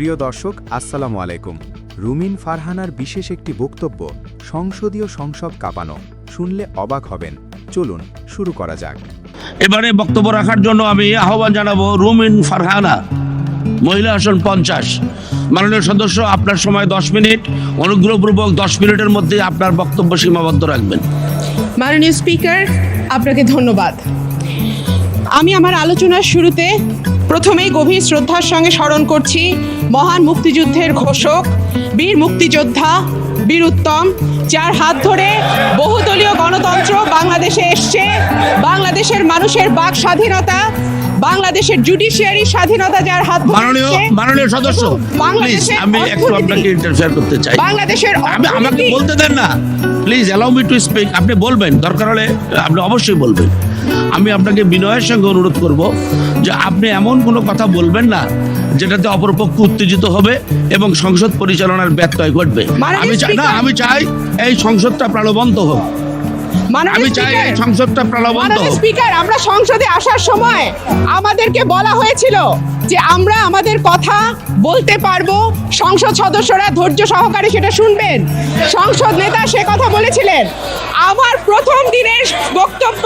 প্রিয় দর্শক আসসালামু আলাইকুম। রুমিন ফারহানার বিশেষ একটি বক্তব্য সংসদীয় সংসদ কাঁপানো। শুনলে অবাক হবেন। চলুন শুরু করা যাক। এবারে বক্তব্য রাখার জন্য আমি আহ্বান জানাব রুমিন ফারহানা মহিলা আসন পঞ্চাশ। মাননীয় সদস্য আপনার সময় দশ মিনিট অনুগ্রহপূর্বক দশ মিনিটের মধ্যে আপনার বক্তব্য সীমাবদ্ধ রাখবেন। মাননীয় স্পিকার আপনাকে ধন্যবাদ। আমি আমার আলোচনার শুরুতে প্রথমেই গভীর শ্রদ্ধার সঙ্গে স্মরণ করছি মহান মুক্তিযুদ্ধের ঘোষক বীর মুক্তিযোদ্ধা বীর উত্তম যার হাত ধরে বহুদলীয় গণতন্ত্র বাংলাদেশে এসছে। বাংলাদেশের মানুষের বাক স্বাধীনতা বাংলাদেশের জুডিশিয়ারি স্বাধীনতা যার হাত ধরে মাননীয় মাননীয় সদস্য প্লিজ আমি একটু আপনাকে ইন্টারফেয়ার করতে চাই। বাংলাদেশের আমি আমাকে বলতে দেন না। Please allow me to speak আপনি বলবেন দরকার হলে আপনি অবশ্যই বলবেন। আমি আপনাকে বিনয়ের সঙ্গে অনুরোধ করব যে আপনি এমন কোনো কথা বলবেন না যেটাতে অপরপক্ষ উত্তেজিত হবে এবং সংসদ পরিচালনার ব্যত্যয় ঘটবে। আমি চাই না আমি চাই এই সংসদটা প্রাণবন্ত হোক। আমি চাই এই সংসদটা প্রাণবন্ত হোক। স্পিকার আমরা সংসদে আসার সময় আমাদেরকে বলা হয়েছিল যে আমরা আমাদের কথা বলতে পারব সংসদ সদস্যরা ধৈর্য সহকারে সেটা শুনবেন। সংসদ নেতা সে কথা বলেছিলেন। আমার প্রথম দিনের বক্তব্য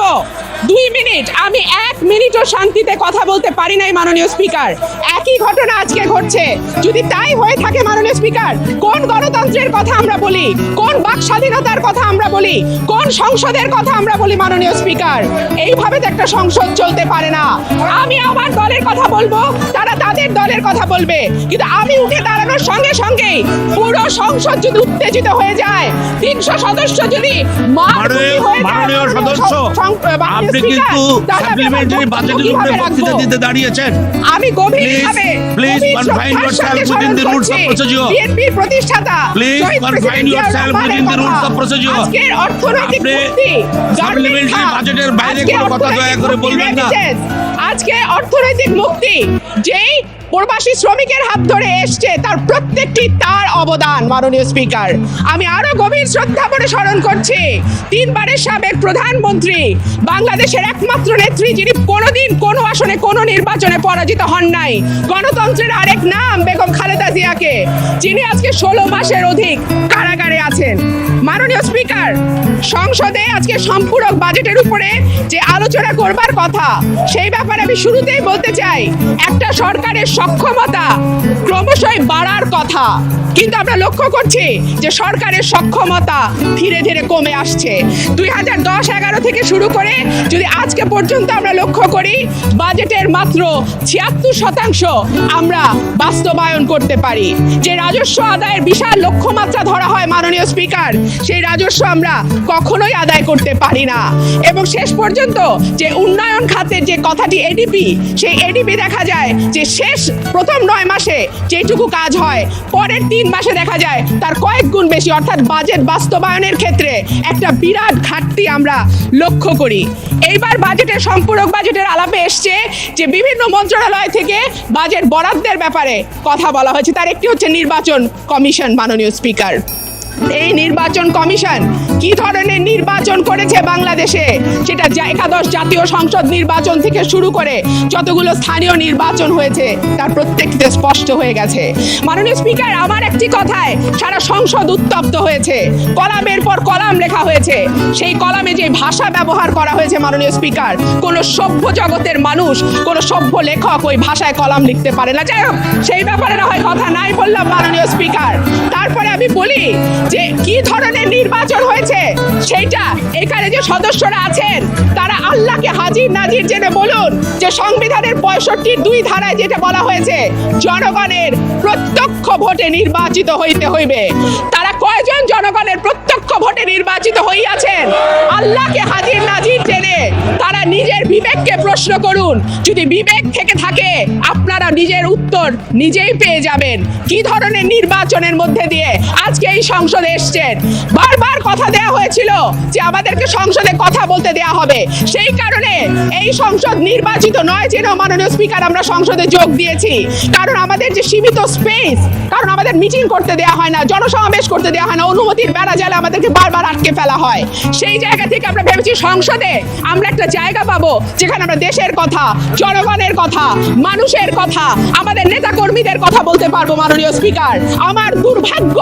দুই মিনিট, আমি এক মিনিটও শান্তিতে কথা বলতে পারি নাই মাননীয় স্পিকার। একই ঘটনা আজকে ঘটছে। যদি তাই হয়ে থাকে মাননীয় স্পিকার, কোন গণতন্ত্রের কথা আমরা বলি? কোন বাক স্বাধীনতার কথা আমরা বলি? কোন সংসদের কথা আমরা বলি মাননীয় স্পিকার? এইভাবে তো একটা সংসদ চলতে পারে না। আমি আমার দলের কথা বলব, তারা তাদের দলের কথা বলবে। কিন্তু আমি উঠে দাঁড়ানোর সঙ্গে সঙ্গেই পুরো সংসদ যদি উত্তেজিত হয়ে যায় তিনশো সদস্য যদি মাননীয় সদস্য আপনি কিন্তু সাপ্লিমেন্টারি বাজেটের উপরে বক্তৃতা দিতে দাঁড়িয়েছেন? আমি গভীরভাবে সঙ্গে প্রতিষ্ঠাতা. আজকের অর্থনৈতিক আপনি বাইরে কোনো কথা দয়া করে বলবেন না। আজকে অর্থনৈতিক মুক্তি। যেই প্রবাসী শ্রমিকের হাত ধরে এসছে তার প্রত্যেকটি তার অবদান, মাননীয় স্পিকার। আমি আরও গভীর শ্রদ্ধা করে স্মরণ করছি, তিনবারের সাবেক প্রধানমন্ত্রী, বাংলাদেশের একমাত্র নেত্রী যিনি কোনোদিন কোনো আসনে, কোনো নির্বাচনে পরাজিত হন নাই। গণতন্ত্রের আরেক নাম, বেগম খালেদা জিয়াকে, যিনি আজকে ষোলো মাসের অধিক কারাগারে আছেন। মাননীয় স্পিকার, সংসদে আজকে সম্পূরক বাজেটের উপরে যে আলোচনা করবার কথা, সেই ব্যাপারে আমি শুরুতেই বলতে চাই, একটা সরকারের সক্ষমতা ক্রমশই বাড়ার কথা। কিন্তু আমরা লক্ষ্য করছি যে সরকারের সক্ষমতা ধীরে ধীরে কমে আসছে। দুই হাজার দশ এগারো থেকে শুরু করে যদি আজকে পর্যন্ত আমরা লক্ষ্য করি, বাজেটের মাত্র ছিয়াত্তর শতাংশ আমরা বাস্তবায়ন করতে পারি। যে রাজস্ব আদায়ের বিশাল লক্ষ্যমাত্রা ধরা হয় মাননীয় স্পিকার, সেই রাজস্ব আমরা কখনোই আদায় করতে পারি না। এবং শেষ পর্যন্ত যে উন্নয়ন খাতের যে কথাটি এডিপি সেই এডিপি দেখা যায় যে শেষ প্রথম নয় মাসে যেটুকু কাজ হয়, পরের তিন মাসে দেখা যায় তার কয়েক গুণ বেশি। অর্থাৎ বাজেট বাস্তবায়নের ক্ষেত্রে একটা বিরাট ঘাটতি আমরা লক্ষ্য করি। এইবার বাজেটের সম্পূরক বাজেটের আলাপে এসছে যে বিভিন্ন মন্ত্রণালয় থেকে বাজেট বরাদ্দের ব্যাপারে কথা বলা হয়েছে। তার একটি হচ্ছে নির্বাচন কমিশন, মাননীয় স্পিকার। এই নির্বাচন কমিশন কি ধরনের নির্বাচন করেছে বাংলাদেশে? সেটা একাদশ জাতীয় সংসদ নির্বাচন থেকে শুরু করে যতগুলো স্থানীয় নির্বাচন হয়েছে, তার প্রত্যেকটি স্পষ্ট হয়ে গেছে। মাননীয় স্পিকার, আমার একটি কথায়, সারা সংসদ উত্তপ্ত হয়েছে। কলামের পর কলাম লেখা হয়েছে। সেই কলামে যে ভাষা ব্যবহার করা হয়েছে, মাননীয় স্পিকার, কোনো সভ্য জগতের মানুষ, কোনো সভ্য লেখক ওই ভাষায় কলাম লিখতে পারে না। যাই হোক, সেই ব্যাপারে না হয় কথা নাই বললাম মাননীয় স্পিকার। তারপরে আমি বলি যে কি ধরনের নির্বাচন হয়েছে সেটা এখানে যে সদস্যরা আছেন, তারা আল্লাহকে হাজির নাজির জেনে বলুন যে সংবিধানের পঁয়ষট্টি দুই ধারায় যেটা বলা হয়েছে, জনগণের প্রত্যক্ষ ভোটে নির্বাচিত হইতে হইবে। তারা কয়জন জনগণের প্রত্যক্ষ ভোটে নির্বাচিত হইয়াছেন। আল্লাহকে হাজির নাজির জেনে তারা নিজের বিবেককে প্রশ্ন করুন। যদি বিবেক থেকে থাকে, আপনারা নিজের উত্তর নিজেই পেয়ে যাবেন। কি ধরনের নির্বাচনের মধ্যে দিয়ে আজকে এই সংসদে এসছেন? বারবার কথা দেয়া হয়েছিল যে আমাদেরকে সংসদে কথা বলতে দেয়া হবে। সেই কারণে এই সংসদ নির্বাচিত নয় যেন মাননীয় স্পিকার, আমরা সংসদে যোগ দিয়েছি। কারণ আমাদের যে সীমিত স্পেস, কারণ আমাদের মিটিং করতে দেয়া হয় না, জনসমাবেশ করতে দেওয়া হয় না, অনুমতির বেড়া জালে আমাদেরকে বারবার আটকে ফেলা হয়। সেই জায়গা থেকে আমরা ভেবেছি সংসদে আমরা একটা জায়গা পাবো যেখানে আমরা দেশের কথা জনগণের কথা মানুষের কথা আমাদের নেতা কর্মীদের কথা বলতে পারব মাননীয় স্পিকার। আমার দুর্ভাগ্য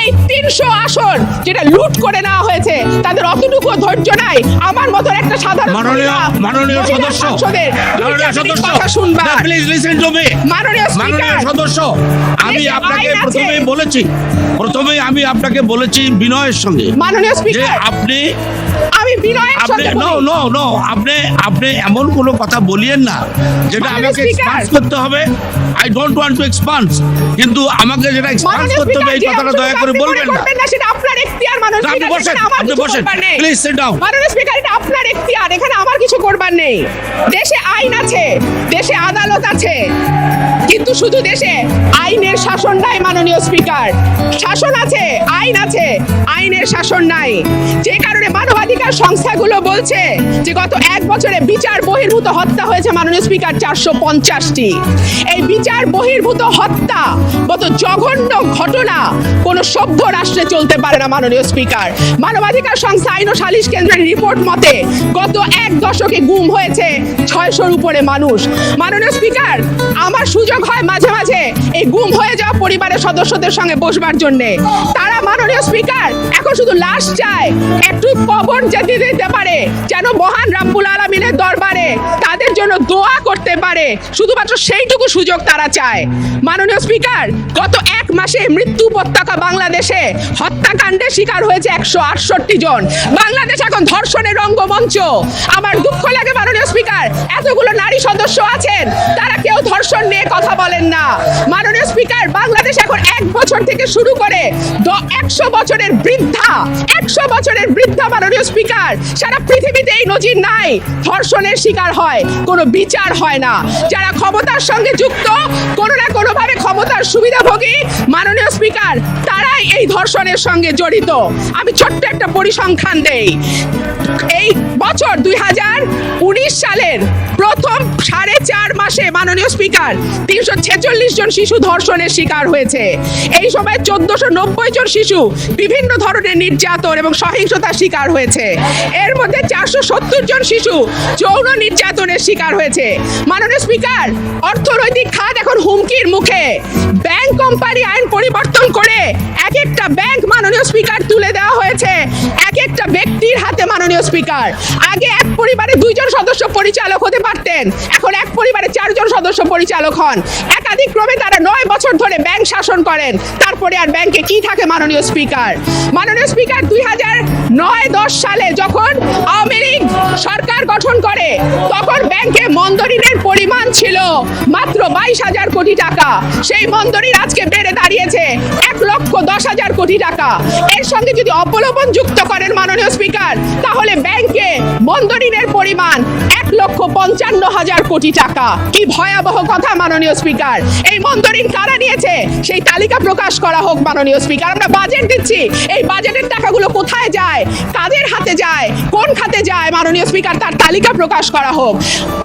এই তিনশো আসন যেটা লুট করে নেওয়া হয়েছে তাদের অতটুকু ধৈর্য নাই। আমার মতন একটা সাধারণ মাননীয় মাননীয় সদস্য মাননীয় সদস্য কথা শুনবার প্লিজ লিসেন টু মি মাননীয় মাননীয় সদস্য আমি আপনাকে প্রথমেই বলেছি প্রথমেই আমি আপনাকে বলেছি বিনয়ের সঙ্গে। মাননীয় যে আপনি আপনি সঙ্গে নো বলি। নো নো আপনি আপনি এমন কোনো কথা বলিয়েন না যেটা আমাকে এক্সপান্স করতে হবে। I don't want to expunge কিন্তু আমাকে যেটা এক্সপান্স করতে হবে এই কথাটা দয়া করে বলবেন না। সেটা আপনার এখতিয়ার মাননীয় আপনি বসেন আপনি বসেন। প্লিজ সিট ডাউন মাননীয় স্পিকার এটা আপনার এখতিয়ার এখানে আমার কিছু করবার নেই। দেশে আইন আছে দেশে আদালত আছে কিন্তু শুধু দেশে আইনের শাসন নাই মাননীয় স্পিকার শাসন আছে আইন আছে আইনের শাসন নাই। যে কারণে মানবাধিকার সংস্থাগুলো বলছে যে গত এক বছরে বিচার বহির্ভূত হত্যা হয়েছে মাননীয় স্পিকার চারশো পঞ্চাশটি। এই বিচার বহির্ভূত হত্যা কত জঘন্য ঘটনা, কোনো সভ্য রাষ্ট্রে চলতে পারে না মাননীয় স্পিকার। মানবাধিকার সংস্থা আইন ও সালিশ কেন্দ্রের রিপোর্ট মতে গত এক দশকে গুম হয়েছে ছয়শোর উপরে মানুষ। মাননীয় স্পিকার, আমার সুযোগ হয় মাঝে মাঝে এই গুম হয়ে যাওয়া পরিবারের সদস্যদের সঙ্গে বসবার জন্য। তারা মাননীয় স্পিকার, এখন শুধু লাশ চায়। একটু কবর যেতে দিতে পারে, যেন মহান রাব্বুল আলমিনের দরবারে তাদের জন্য দোয়া করতে পারে। শুধুমাত্র সেইটুকু সুযোগ তারা চায়। মাননীয় স্পিকার, গত এক মাসে মৃত্যু উপত্যকা বাংলাদেশে হত্যাকাণ্ডের শিকার হয়েছে একশো আটষট্টি জন। বাংলাদেশ এখন ধর্ষণের রঙ্গমঞ্চ। আমার দুঃখ লাগে মাননীয় স্পিকার, এতগুলো নারী সদস্য আছেন, তারা কেউ ধর্ষণ নিয়ে কথা বলেন না। মাননীয় স্পিকার, বাংলাদেশ এখন এক বছর থেকে শুরু করে একশো বছরের বৃদ্ধা, একশো বছরের বৃদ্ধা মাননীয় স্পিকার। সারা পৃথিবীতে এই নজির নাই, ধর্ষণের শিকার হয়। কোনো বিচার হয় না। যারা ক্ষমতার সঙ্গে যুক্ত, কোনো না কোনোভাবে ক্ষমতার সুবিধাভোগী, মাননীয় স্পিকার, তারাই এই ধর্ষণের সঙ্গে জড়িত। আমি ছোট্ট একটা পরিসংখ্যান দেই। এই বছর দুই হাজার উনিশ সালের প্রথম সাড়ে চার মাসে মাননীয় স্পিকার তিনশো ছেচল্লিশ জন শিশু ধর্ষণের শিকার হয়েছে। এই সময় চোদ্দশো নব্বই জন শিশু বিভিন্ন ধরনের নির্যাতন এবং সহিংসতার শিকার হয়েছে। এর মধ্যে চারশো সত্তর জন শিশু যৌন নির্যাতনের শিকার হয়েছে। মাননীয় স্পিকার, অর্থনৈতিক খাত এখন হুমকির মুখে। ব্যাংক কোম্পানি আইন পরিবর্তন করে এক একটা ব্যাংক মাননীয় স্পিকার তুলে দেওয়া হয়েছে। স্পিকার। আগে এক পরিবারে দুইজন সদস্য পরিচালক হতে পারতেন। এখন এক পরিবারে চারজন সদস্য পরিচালক হন। একাধিক ক্রমে তারা নয় বছর ধরে ব্যাংক শাসন করেন। তারপরে আর ব্যাংকে কি থাকে মাননীয় স্পিকার? মাননীয় স্পিকার, দুই হাজার নয় দশ সালে যখন আওয়ামী লীগ সরকার গঠন করে, তখন ব্যাংকে মন্দরিনের পরিমাণ ছিল মাত্র বাইশ হাজার কোটি টাকা। সেই মন্দরিন আজকে বেড়ে দাঁড়িয়েছে এক লক্ষ দশ হাজার কোটি টাকা। এর সঙ্গে যদি অবলম্বন যুক্ত করেন মাননীয় স্পিকার, তাহলে ব্যাংকে মন্দরিনের পরিমাণ এক লক্ষ পঞ্চান্ন হাজার কোটি টাকা। কি ভয়াবহ কথা মাননীয় স্পিকার। এই মন্দরিন কারা নিয়েছে? সেই তালিকা প্রকাশ করা হোক মাননীয় স্পিকার। আমরা বাজেট দিচ্ছি। এই বাজেটের টাকাগুলো কোথায় যায়? কাদের হাতে যায়? কোন খাতে যায়? মাননীয় স্পিকার, তার তালিকা প্রকাশ করা হোক।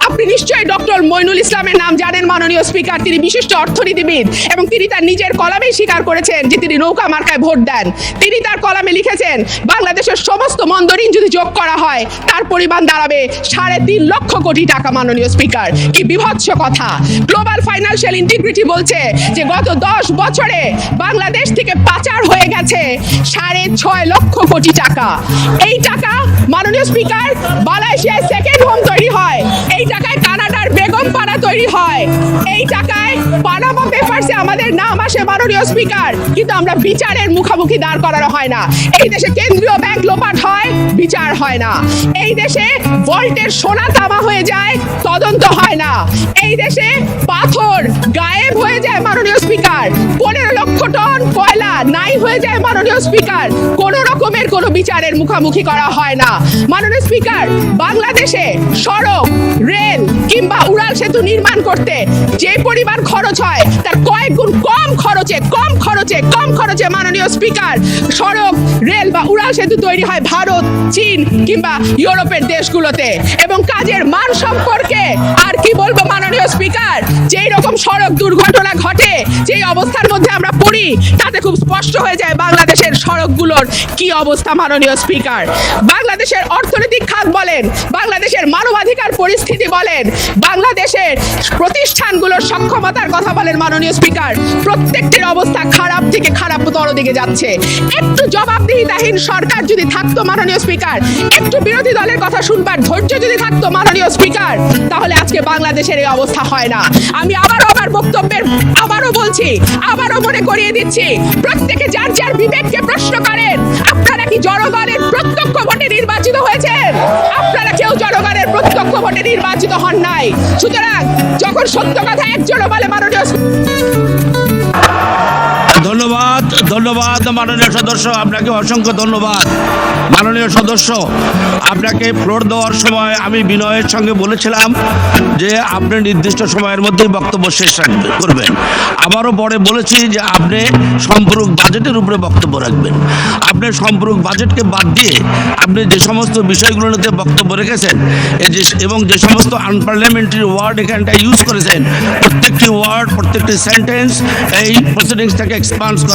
আপনি নিশ্চয়ই ডক্টর মইনুল ইসলামের নাম জানেন মাননীয় স্পিকার। তিনি বিশিষ্ট অর্থনীতিবিদ এবং তিনি তার নিজের কলামেই স্বীকার করেছেন যে তিনি নৌকা মার্কায় ভোট দেন। তিনি তার কলামে লিখেছেন, বাংলাদেশের সমস্ত মন্দরিন যদি যোগ করা হয়, তার পরিমাণ দাঁড়াবে সাড়ে তিন লক্ষ কোটি টাকা, মাননীয় স্পিকার। কি বিভৎস কথা। গ্লোবাল ফাইন্যান্সিয়াল ইন্টিগ্রিটি বলছে যে গত দশ বছরে বাংলাদেশ থেকে পাচার হয়ে গেছে সাড়ে ছয় লক্ষ কোটি টাকা। এই টাকা, মাননীয় স্পিকার, মালয়েশিয়ায় সেকেন্ড হোম তৈরি হয়। এই টাকায় পাড়া তৈরি হয়। এই টাকায় পানামা পেপারসে আমাদের নাম আসে মাননীয় স্পিকার। কিন্তু আমরা বিচারের মুখোমুখি দাঁড় করানো হয় না। এই দেশে কেন্দ্রীয় ব্যাংক লোপাট হয়, বিচার হয় না। এই দেশে ভল্টের সোনা তামা হয়ে যায়, তদন্ত হয় না। এই দেশে পাথর গায়েব হয়ে যায় মাননীয় স্পিকার। পনেরো লক্ষ টন কয়লা নাই হয়ে যায় মাননীয় স্পিকার। কোন রকমের কোনো বিচারের মুখোমুখি করা হয় না। মাননীয় স্পিকার, বাংলাদেশে সড়ক, রেল কিংবা উড়াল সেতু নির্মাণ করতে যে পরিমাণ খরচ হয়, তার কয়েক গুণ কম খরচে কম খরচে কম খরচে মাননীয় স্পিকার, সড়ক, রেল বা উড়াল সেতু তৈরি হয় ভারত, চীন কিংবা ইউরোপের দেশগুলোতে। এবং কাজের মান সম্পর্কে আর কি বলব মাননীয় স্পিকার, যেই রকম সড়ক দুর্ঘটনা ঘটে, যেই অবস্থার মধ্যে আমরা পড়ি, তাতে খুব স্পষ্ট হয়ে যায় বাংলাদেশের সড়কগুলোর কি অবস্থা মাননীয় স্পিকার। বাংলাদেশের অর্থনৈতিক খাত বলেন, বাংলাদেশের মানবাধিকার পরিস্থিতি বলেন বাংলাদেশের প্রতিষ্ঠানগুলোর সক্ষমতার কথা বলেন মাননীয় স্পিকার। প্রত্যেকটির অবস্থা খারাপ থেকে খারাপতর দিকে যাচ্ছে। একটু জবাবদিহিতাহীন সরকার যদি থাকতো মাননীয় স্পিকার, একটু বিরোধী দলের কথা শুনবার ধৈর্য যদি থাকতো মাননীয় স্পিকার, তাহলে আজকে বাংলাদেশের এই অবস্থা হয় না। আমি আবারও আমার বক্তব্যের আবারও বলছি, আবারও মনে করিয়ে দিচ্ছি, প্রত্যেকে যার যার বিবেককে প্রশ্ন করেন, আপনারা কি জনগণের প্রত্যক্ষ ভোটে নির্বাচিত কেউ জনগণের ভোটে নির্বাচিত হন নাই। সুতরাং যখন সত্য কথা একজনও বলে মাননীয় ধন্যবাদ, মাননীয় সদস্য, আপনাকে অসংখ্য ধন্যবাদ। মাননীয় সদস্য, আপনাকে ফ্লোর দেওয়ার সময় আমি বিনয়ের সঙ্গে বলেছিলাম যে আপনি নির্দিষ্ট সময়ের মধ্যেই বক্তব্য শেষ করবেন। আবারও পরে বলেছি যে আপনি সম্পূরক বাজেটের উপরে বক্তব্য রাখবেন। আপনি সম্পূরক বাজেটকে বাদ দিয়ে আপনি যে সমস্ত বিষয়গুলোতে বক্তব্য রেখেছেন এবং যে সমস্ত আনপার্লামেন্টারি ওয়ার্ড এখানটা ইউজ করেছেন, প্রত্যেকটি ওয়ার্ড প্রত্যেকটি সেন্টেন্স এই প্রসিডিংসটাকে এক্সপান্স করা